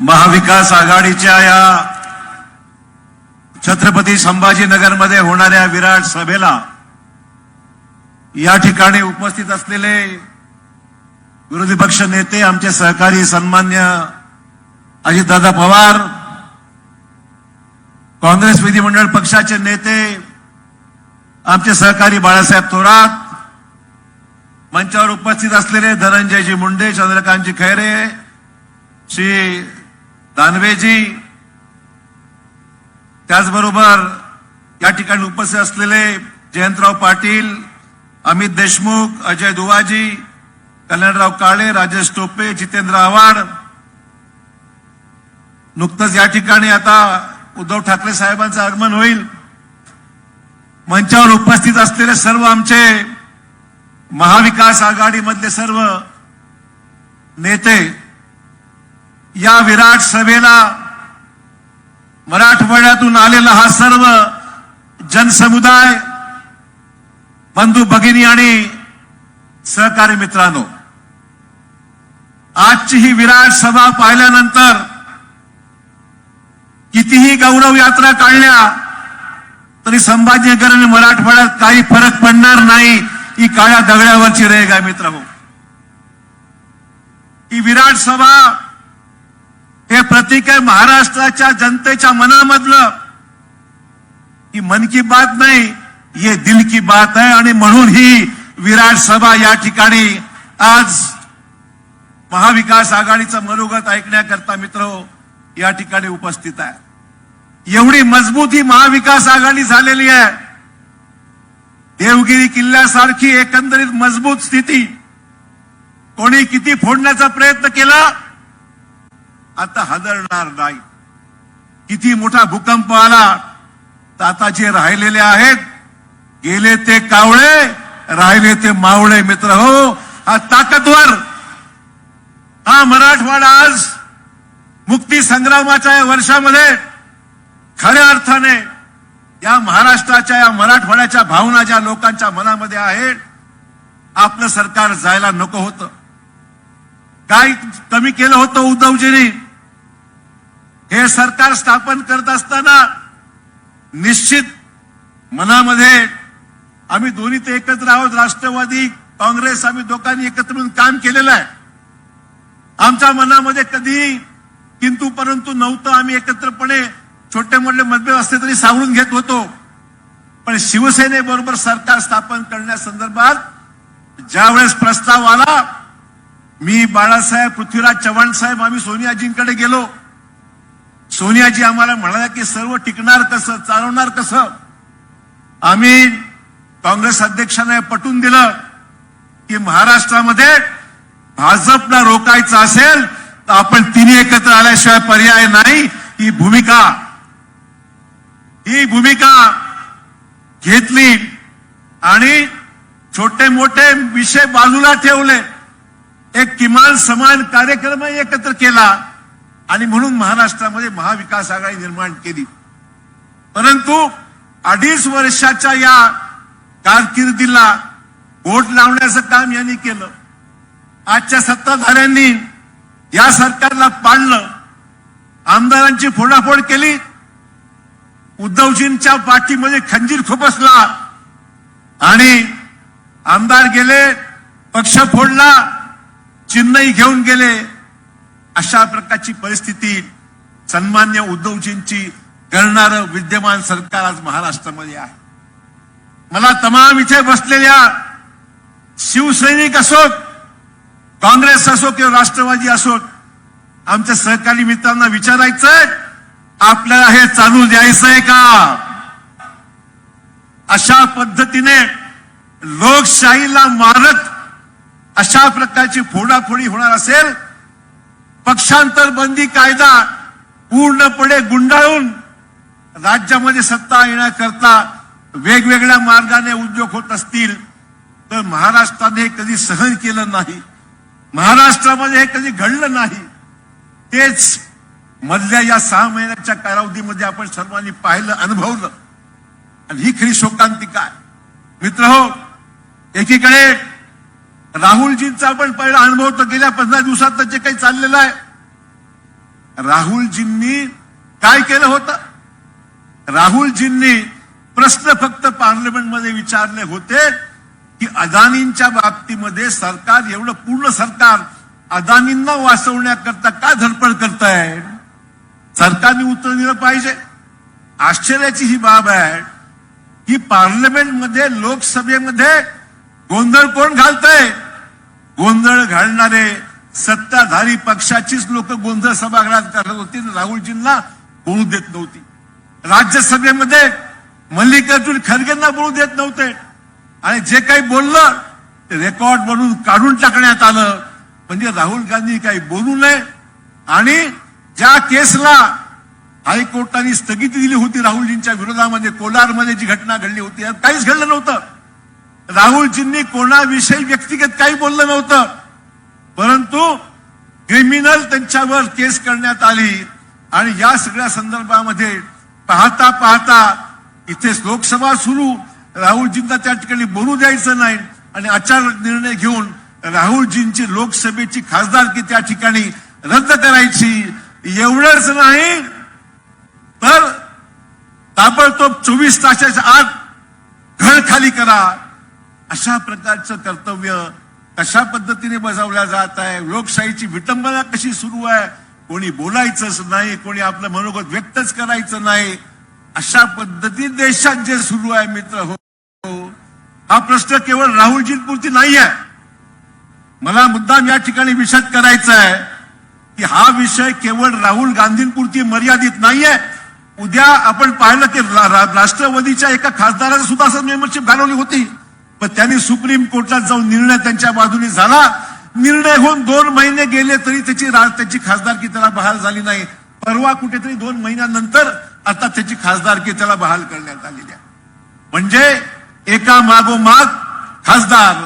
महाविकास आघाडीच्या या छत्रपती संभाजीनगरमध्ये होणाऱ्या विराट सभेला या ठिकाणी उपस्थित असलेले विरोधी पक्ष नेते आमचे सहकारी सन्मान्य अजितदादा पवार काँग्रेस विधिमंडळ पक्षाचे नेते आमचे सहकारी बाळासाहेब थोरात मंचावर उपस्थित असलेले धनंजयजी मुंडे चंद्रकांतजी खैरे श्री दानवेजी त्याचबरोबर या ठिकाणी उपस्थित असलेले जयंतराव पाटील अमित देशमुख अजय दुवाजी कल्याणराव काळे राजेश टोपे जितेंद्र आव्हाड. नुकतंच या ठिकाणी आता उद्धव ठाकरे साहेबांचं आगमन होईल. मंचावर उपस्थित असलेले सर्व आमचे महाविकास आघाडीमधले सर्व नेते या विराट सभेला मराठवाड्यातून आलेला हा सर्व जनसमुदाय बंधू भगिनी आणि सहकारी मित्रांनो आजची ही विराट सभा पाहिल्यानंतर कितीही गौरव यात्रा काढल्या तरी संभाजीनगर आणि मराठवाड्यात काही फरक पडणार नाही ही काळ्या दगड्यावरची रेग आहे मित्र ही विराट सभा हे प्रतीक आहे महाराष्ट्राच्या जनतेच्या मनामधलं. ही मन की बात नाही ये दिल की बात आहे आणि म्हणून ही विराट सभा या ठिकाणी आज महाविकास आघाडीचं मनोगत ऐकण्याकरता मित्र या ठिकाणी उपस्थित आहे. एवढी मजबूत ही महाविकास आघाडी झालेली आहे. देवगिरी किल्ल्यासारखी एकंदरीत मजबूत स्थिती. कोणी किती फोडण्याचा प्रयत्न केला? आता हादरणार नाही. किती मोठा भूकंप आला तर आता जे राहिलेले आहेत गेले ते कावळे राहिले ते मावळे मित्र हो. हा ताकदवर हा मराठवाडा आज मुक्ती संग्रामाच्या या वर्षामध्ये खऱ्या अर्थाने या महाराष्ट्राच्या या मराठवाड्याच्या भावना ज्या लोकांच्या मनामध्ये आहेत आपलं सरकार जायला नको होतं. काय कमी केलं होतं उद्धवजींनी हे सरकार स्थापन करत असताना निश्चित मनामध्ये आम्ही दोन्ही ते एकत्र आहोत. राष्ट्रवादी काँग्रेस आम्ही दोघांनी एकत्र मिळून काम केलेलं आहे. आमच्या मनामध्ये कधी किंतु परंतु नव्हतं. आम्ही एकत्रपणे छोटे मोठे मतभेद असले तरी सावरून घेत होतो. पण शिवसेनेबरोबर सरकार स्थापन करण्यासंदर्भात ज्यावेळेस प्रस्ताव आला मी बाळासाहेब पृथ्वीराज चव्हाण साहेब आम्ही सोनियाजींकडे गेलो. सोनियाजी आम्हाला म्हणाल्या की सर्व टिकणार कसं चालवणार कसं? आम्ही काँग्रेस अध्यक्षांना पटून दिलं की महाराष्ट्रामध्ये भाजपला रोखायचं असेल तर आपण तिन्ही एकत्र आल्याशिवाय पर्याय नाही. ही भूमिका ही भूमिका घेतली आणि छोटे मोठे विषय बाजूला ठेवले. एक किमान समान कार्यक्रम एकत्र केला. आणि म्हणून महाराष्ट्रामध्ये महाविकास आघाडी निर्माण केली. परंतु अडीच वर्षाच्या या कारकिर्दीला बोट लावण्याचं काम यांनी केलं. आजच्या सत्ताधाऱ्यांनी या सरकारला पाडलं आमदारांची फोडाफोड केली. उद्धवजींच्या पाठीमध्ये खंजीर खुपसला आणि आमदार गेले पक्ष फोडला चिन्हही घेऊन गेले. अशा प्रकारची परिस्थिती सन्मान्य उद्धवजींची करणारं विद्यमान सरकार आज महाराष्ट्रामध्ये आहे. मला तमाम इथे बसलेल्या शिवसैनिक असोत काँग्रेस असो किंवा राष्ट्रवादी असोत आमच्या सहकारी मित्रांना विचारायचंय आपल्याला हे चालू द्यायचंय का? अशा पद्धतीने लोकशाहीला मारत अशा प्रकारची फोडाफोडी होणार असेल पक्षांतर बंदी कायदा पूर्णपणे गुंडाळून राज्यामध्ये सत्ता येण्याकरता वेगवेगळ्या मार्गाने उद्योग होत असतील तर महाराष्ट्राने हे कधी सहन केलं नाही महाराष्ट्रामध्ये हे कधी घडलं नाही तेच मधल्या या सहा महिन्याच्या कालावधीमध्ये आपण सर्वांनी पाहिलं अनुभवलं. आणि ही खरी शोकांतिका आहे. मित्र हो एकीकडे राहुलजींचा आपण पहिला अनुभव तर गेल्या पंधरा दिवसात जे काही चाललेलं आहे. राहुलजींनी काय केलं होतं? राहुलजींनी प्रश्न फक्त पार्लमेंटमध्ये विचारले होते की अदानींच्या बाबतीमध्ये सरकार एवढं पूर्ण सरकार अदानींना वाचवण्याकरता का धडपड करत आहे सरकारने उत्तर दिलं पाहिजे. आश्चर्याची ही बाब आहे की पार्लमेंटमध्ये लोकसभेमध्ये गोंधळ कोण घालतंय? गोंधळ घालणारे सत्ताधारी पक्षाचीच लोक गोंधळ सभागृहात करत होती राहुलजींना बोलू देत नव्हती. राज्यसभेमध्ये मल्लिकार्जुन खरगेंना बोलू देत नव्हते. आणि जे काही बोललं ते रेकॉर्ड बनून काढून टाकण्यात आलं. म्हणजे राहुल गांधी काही बोलू नये. आणि ज्या केसला हायकोर्टाने स्थगिती दिली होती राहुलजींच्या विरोधामध्ये कोलारमध्ये जी घटना घडली होती काहीच घडलं नव्हतं. राहुलजींनी कोणाविषयी व्यक्तिगत काही बोललं नव्हतं. परंतु क्रिमिनल त्यांच्यावर केस करण्यात आली आणि या सगळ्या संदर्भामध्ये पाहता पाहता इथे लोकसभा सुरू. राहुलजींना त्या ठिकाणी बोलू द्यायचं नाही आणि अचानक निर्णय घेऊन राहुलजींची लोकसभेची खासदारकी त्या ठिकाणी रद्द करायची. एवढंच नाही तर ताबडतोब चोवीस तासाच्या आत घर खाली करा. अशा प्रकारचं कर्तव्य कशा पद्धतीने बजावल्या जात आहे? लोकशाहीची विटंबना कशी सुरू आहे? कोणी बोलायचंच नाही कोणी आपलं मनोगत व्यक्तच करायचं नाही. अशा पद्धतीने देशात जे सुरू आहे मित्र हो, हो हा प्रश्न केवळ राहुलजींपुरती नाही आहे मला मुद्दाम या ठिकाणी विषद करायचा आहे की हा विषय केवळ राहुल गांधींपुरती मर्यादित नाहीये. उद्या आपण पाहिलं की रा- रा- राष्ट्रवादीच्या एका खासदाराचं सुद्धा असं मेंबरशिप घालवली होती. पण त्यांनी सुप्रीम कोर्टात जाऊन निर्णय त्यांच्या बाजूने झाला. निर्णय होऊन दोन महिने गेले तरी त्याची राज त्याची खासदारकी त्याला बहाल झाली नाही. परवा कुठेतरी दोन महिन्यानंतर आता त्याची खासदारकी त्याला बहाल करण्यात आलेली आहे. म्हणजे एका मागोमाग खासदार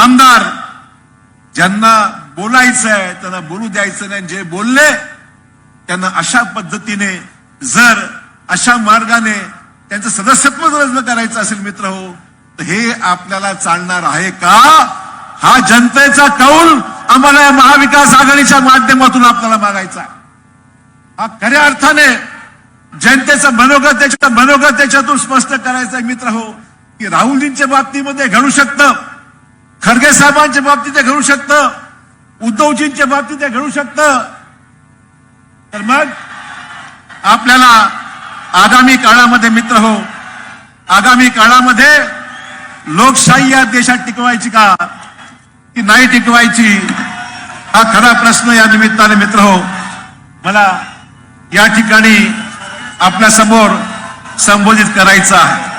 आमदार ज्यांना बोलायचं आहे त्यांना बोलू द्यायचं नाही जे बोलले त्यांना अशा पद्धतीने जर अशा मार्गाने त्यांचं सदस्यत्व रद्द करायचं असेल मित्र हो हे आपल्याला चालणार आहे का? हा जनतेचा कौल आम्हाला या महाविकास आघाडीच्या माध्यमातून आपल्याला मागायचा हा खऱ्या अर्थाने जनतेचं मनोगत त्याच्या मनोगत त्याच्यातून स्पष्ट करायचं आहे मित्र हो. की राहुलजींच्या बाबतीमध्ये घडू शकतं खरगे साहेबांच्या बाबतीत ते घडू शकतं उद्धवजींच्या बाबतीत ते घडू शकतं. तर मग आपल्याला आगामी काळामध्ये मित्र हो आगामी काळामध्ये लोकशाही या देशात टिकवायची का? की नाही टिकवायची? हा खरा प्रश्न या निमित्ताने मित्र हो मला या ठिकाणी आपल्यासमोर संबोधित करायचा आहे.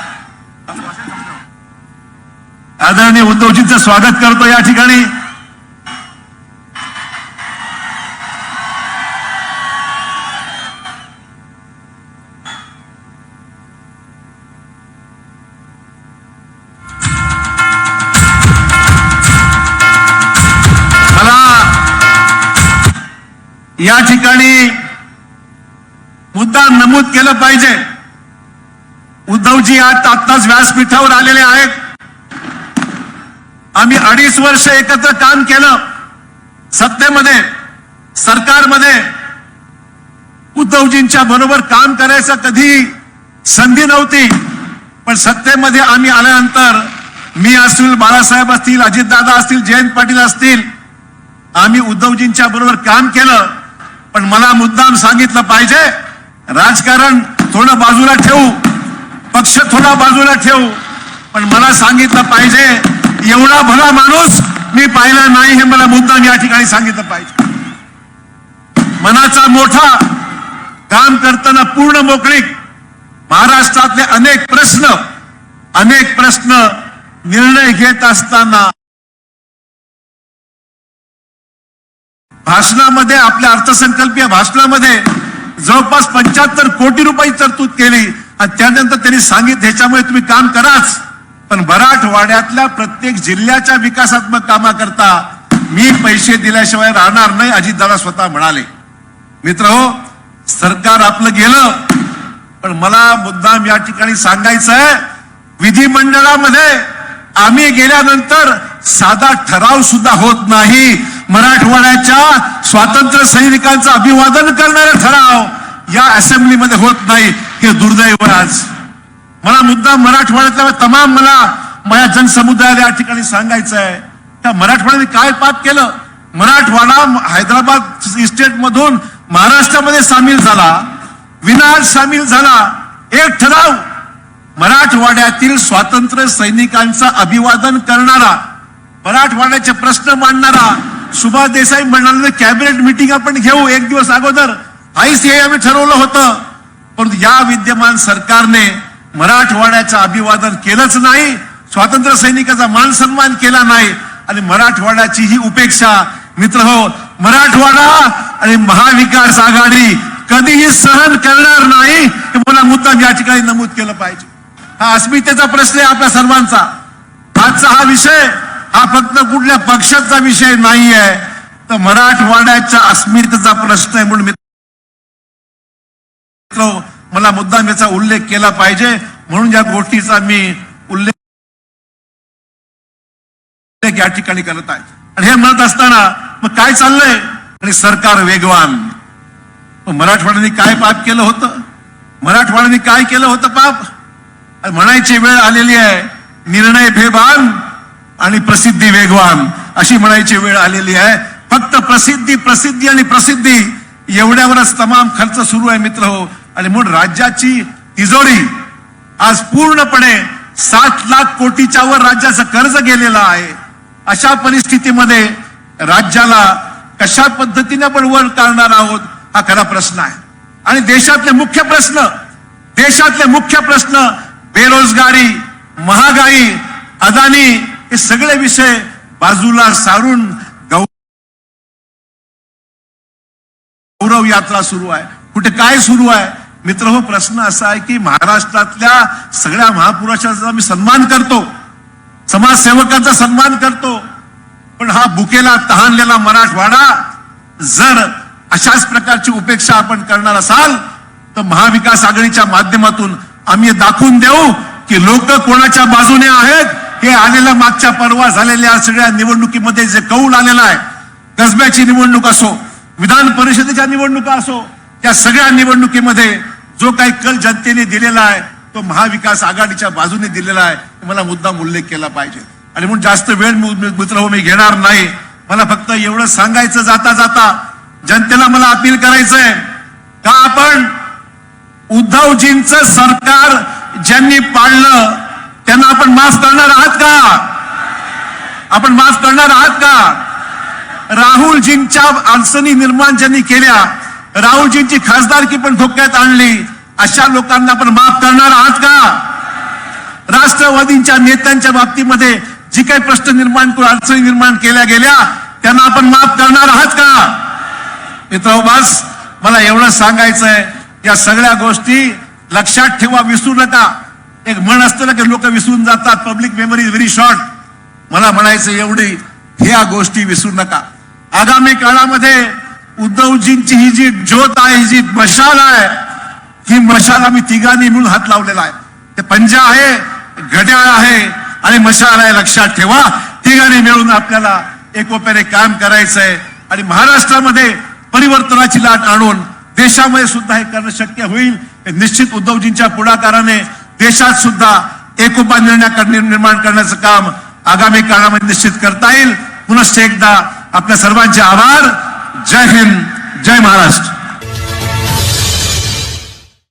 आदरणीय उद्धवजींचं स्वागत करतो या ठिकाणी. या ठिकाणी मुद्दा नमूद केलं पाहिजे. उद्धवजी आज आत्ताच व्यासपीठावर आलेले आहेत. आम्ही अडीच वर्ष एकत्र काम केलं. सत्तेमध्ये सरकारमध्ये उद्धवजींच्या बरोबर काम करायचं कधी संधी नव्हती. पण सत्तेमध्ये आम्ही आल्यानंतर मी असतील बाळासाहेब असतील अजितदादा असतील जयंत पाटील असतील आम्ही उद्धवजींच्या बरोबर काम केलं. पण मला मुद्दाम सांगितलं पाहिजे राजकारण थोडं बाजूला ठेवू पक्ष थोडा बाजूला ठेवू पण मला सांगितलं पाहिजे एवढा भला माणूस मी पाहिला नाही हे मला मुद्दाम या ठिकाणी सांगितलं पाहिजे. मनाचा मोठा काम करताना पूर्ण मोकळीक महाराष्ट्रातले अनेक प्रश्न अनेक प्रश्न निर्णय घेत असताना भाषणामध्ये आपल्या अर्थसंकल्पीय भाषणामध्ये जवळपास पंच्याहत्तर कोटी रुपयाची तरतूद केली. आणि त्यानंतर त्यांनी सांगितलं ह्याच्यामुळे तुम्ही काम कराच. पण मराठवाड्यातल्या प्रत्येक जिल्ह्याच्या विकासात्मक कामाकरता मी पैसे दिल्याशिवाय राहणार नाही अजितदादा स्वतः म्हणाले. मित्र हो सरकार आपलं गेलं पण मला मुद्दाम या ठिकाणी सांगायचं आहे विधिमंडळामध्ये आम्ही गेल्यानंतर साधा ठराव सुद्धा होत नाही. मराठवाड्याच्या स्वातंत्र्य सैनिकांचं अभिवादन करणारा ठराव या असेंब्लीमध्ये होत नाही हे दुर्दैव आज. मला मुद्दा मराठवाड्यातल्या तमाम मला माझ्या जनसमुदायाला या ठिकाणी सांगायचं आहे. त्या मराठवाड्याने काय पाप केलं? मराठवाडा हैदराबाद इस्टेट मधून महाराष्ट्रामध्ये सामील झाला. विनाश सामील झाला. एक ठराव मराठवाड्यातील स्वातंत्र्य सैनिकांचं अभिवादन करणारा मराठवाड्याचे प्रश्न मांडणारा सुभाष देसाई म्हणाले कॅबिनेट मिटिंग आपण घेऊ एक दिवस अगोदर. आईच हे आम्ही ठरवलं होतं. परंतु या विद्यमान सरकारने मराठवाड्याचं अभिवादन केलंच नाही स्वातंत्र्य सैनिकाचा मान सन्मान केला नाही आणि मराठवाड्याची ही उपेक्षा मित्र हो मराठवाडा आणि महाविकास आघाडी कधीही सहन करणार नाही हे मला मुद्दाम या ठिकाणी नमूद केलं पाहिजे. हा अस्मितेचा प्रश्न आहे आपल्या सर्वांचा. आजचा हा विषय हा फक्त कुठल्या पक्षाचा विषय नाही आहे तर मराठवाड्याच्या अस्मितेचा प्रश्न आहे म्हणून मित्र मला मुद्दाम याचा उल्लेख केला पाहिजे. म्हणून या गोष्टीचा मी उल्लेख या ठिकाणी करत आहे. आणि हे म्हणत असताना मग काय चाललंय? आणि सरकार वेगवान. मराठवाड्यांनी मराठवाड्याने काय पाप केलं होतं? मराठवाड्याने काय केलं होतं पाप? म्हणायची वेळ आलेली आहे. निर्णय भेबान आणि प्रसिद्धी वेगवान अशी म्हणायची वेळ आलेली आहे. फक्त प्रसिद्धी प्रसिद्धी आणि प्रसिद्धी एवढ्यावरच तमाम खर्च सुरू आहे मित्र हो. आणि म्हणून राज्याची तिजोरी आज पूर्णपणे सात लाख कोटीच्या वर राज्याचं कर्ज गेलेलं आहे. अशा परिस्थितीमध्ये राज्याला कशा पद्धतीने आपण वर काढणार आहोत हा खरा प्रश्न आहे. आणि देशातले मुख्य प्रश्न देशातले मुख्य प्रश्न बेरोजगारी महागाई अदानी हे सगळे विषय बाजूला सारून गौरव यात्रा सुरू आहे. कुठे काय सुरू आहे? मित्र हो प्रश्न असा आहे की महाराष्ट्रातल्या सगळ्या महापुरुषांचा मी सन्मान करतो. समाजसेवकांचा सन्मान करतो. पण हा बुकेला तहानलेला मराठवाडा जर अशाच प्रकारची उपेक्षा आपण करणार असाल तर महाविकास आघाडीच्या माध्यमातून आम्ही दाखवून देऊ की लोक कोणाच्या बाजूने आहेत हे आलेलं मागच्या परवा झालेल्या सगळ्या निवडणुकीमध्ये जे कौल आलेला आहे कसब्याची निवडणूक असो विधान परिषदेच्या निवडणुका असो त्या सगळ्या निवडणुकीमध्ये जो काही कल जनतेने दिलेला आहे तो महाविकास आघाडीच्या बाजूने दिलेला आहे मला मुद्दाम उल्लेख केला पाहिजे. आणि म्हणून जास्त वेळ मित्र हो मी घेणार नाही. मला फक्त एवढं सांगायचं जाता जाता जनतेला मला अपील करायचंय का आपण उद्धवजींचं सरकार ज्यांनी पाळलं त्यांना आपण माफ करणार आहात का? आपण माफ करणार आहात का? राहुलजींच्या अडचणी निर्माण ज्यांनी केल्या राहुलजींची खासदारकी पण धोक्यात आणली अशा लोकांना आपण माफ करणार आहात का? राष्ट्रवादींच्या नेत्यांच्या बाबतीमध्ये जी काही प्रश्न निर्माण करून अडचणी निर्माण केल्या गेल्या त्यांना आपण माफ करणार आहात का? मित्र बस मला एवढं सांगायचंय या सगळ्या गोष्टी लक्षात ठेवा विसरू नका. एक म्हण असतं ना की लोक विसरून जातात. पब्लिक मेमरी व्हेरी शॉर्ट मला म्हणायचं एवढी ह्या गोष्टी विसरू नका. आगामी काळामध्ये उद्धवजींची ही जी ज्योत आहे ही जी मशाल आहे ही मशाल आम्ही तिघांनी मिळून हात लावलेला आहे. ते पंजा आहे घड्याळ आहे आणि मशाल आहे लक्षात ठेवा. तिघांनी मिळून आपल्याला एकोप्याने काम करायचं आहे आणि महाराष्ट्रामध्ये परिवर्तनाची लाट आणून देशामध्ये सुद्धा हे करणं शक्य होईल. निश्चित उद्धवजींच्या पुढाकाराने देशात सुद्धा एकोपा निर्णय निर्माण करण्याचं काम आगामी काळामध्ये निश्चित करता येईल. पुनश्च एकदा आपल्या सर्वांचे आभार. जय हिंद जय महाराष्ट्र.